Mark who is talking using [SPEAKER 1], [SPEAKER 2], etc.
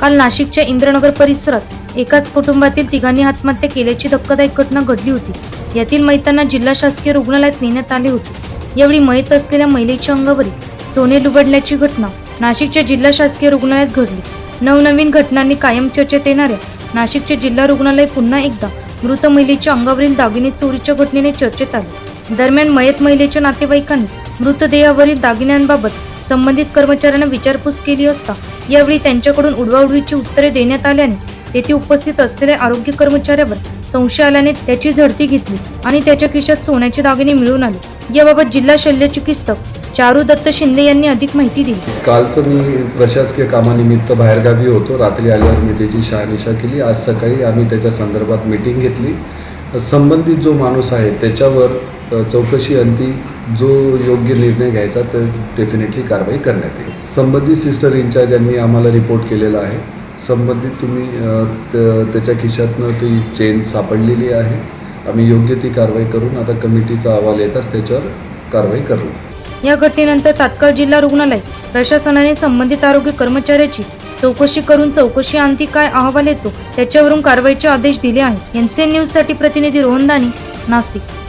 [SPEAKER 1] काल नाशिकच्या इंद्रनगर परिसरात एकाच कुटुंबातील तिघांनी आत्महत्या केल्याची धक्कादायक घटना घडली होती. यातील मैतांना जिल्हा शासकीय रुग्णालयात नेण्यात आले होते. यावेळी मयत असलेल्या महिलेच्या अंगावरील सोने लुबडल्याची घटना नाशिकच्या जिल्हा शासकीय रुग्णालयात घडली. नवनवीन घटनांनी कायम चर्चेत येणाऱ्या नाशिकचे जिल्हा रुग्णालय पुन्हा एकदा मृत महिलेच्या अंगावरील दागिने चोरीच्या घटनेने चर्चेत आले. दरम्यान मयत महिलेच्या नातेवाईकांनी मृतदेहावरील दागिन्यांबाबत संबंधित कर्मचाऱ्यांना विचारपूस केली असता यावेळी त्यांच्याकडून उडवाउडवीची उत्तरे देण्यात आल्याने तेथे उपस्थित असलेल्या आरोग्य कर्मचाऱ्यावर संशय आल्याने त्याची झडती घेतली आणि त्याच्या खिशात सोन्याचे दागिने मिळून आले. याबाबत जिल्हा शल्य चिकित्सक चारू दत्त शिंदे यांनी अधिक माहिती दिली.
[SPEAKER 2] कालचं मी प्रशासकीय कामानिमित्त बाहेरगावी होतो. रात्री आल्यावर मी त्याची शहानिशा केली. आज सकाळी आम्ही त्याच्या संदर्भात मीटिंग घेतली. संबंधित जो माणूस आहे त्याच्यावर चौकशी अंती जो योग्य निर्णय घ्यायचा तर डेफिनेटली कारवाई करण्यात येईल. संबंधित सिस्टर इन्चार्ज यांनी आम्हाला रिपोर्ट केलेला आहे. संबंधित तुम्ही त्याच्या खिशातनं ती चेन सापडलेली आहे. आम्ही योग्य ती कारवाई करून आता कमिटीचा अहवाल येताच त्याच्यावर कारवाई करू.
[SPEAKER 1] या घटनेनंतर तात्काळ जिल्हा रुग्णालय प्रशासनाने संबंधित आरोग्य कर्मचाऱ्याची चौकशी करून चौकशी अंती काय अहवाल येतो त्याच्यावरून कारवाईचे आदेश दिले आहेत. एनसीएन न्यूजसाठी प्रतिनिधी रोहन दानी नाशिक.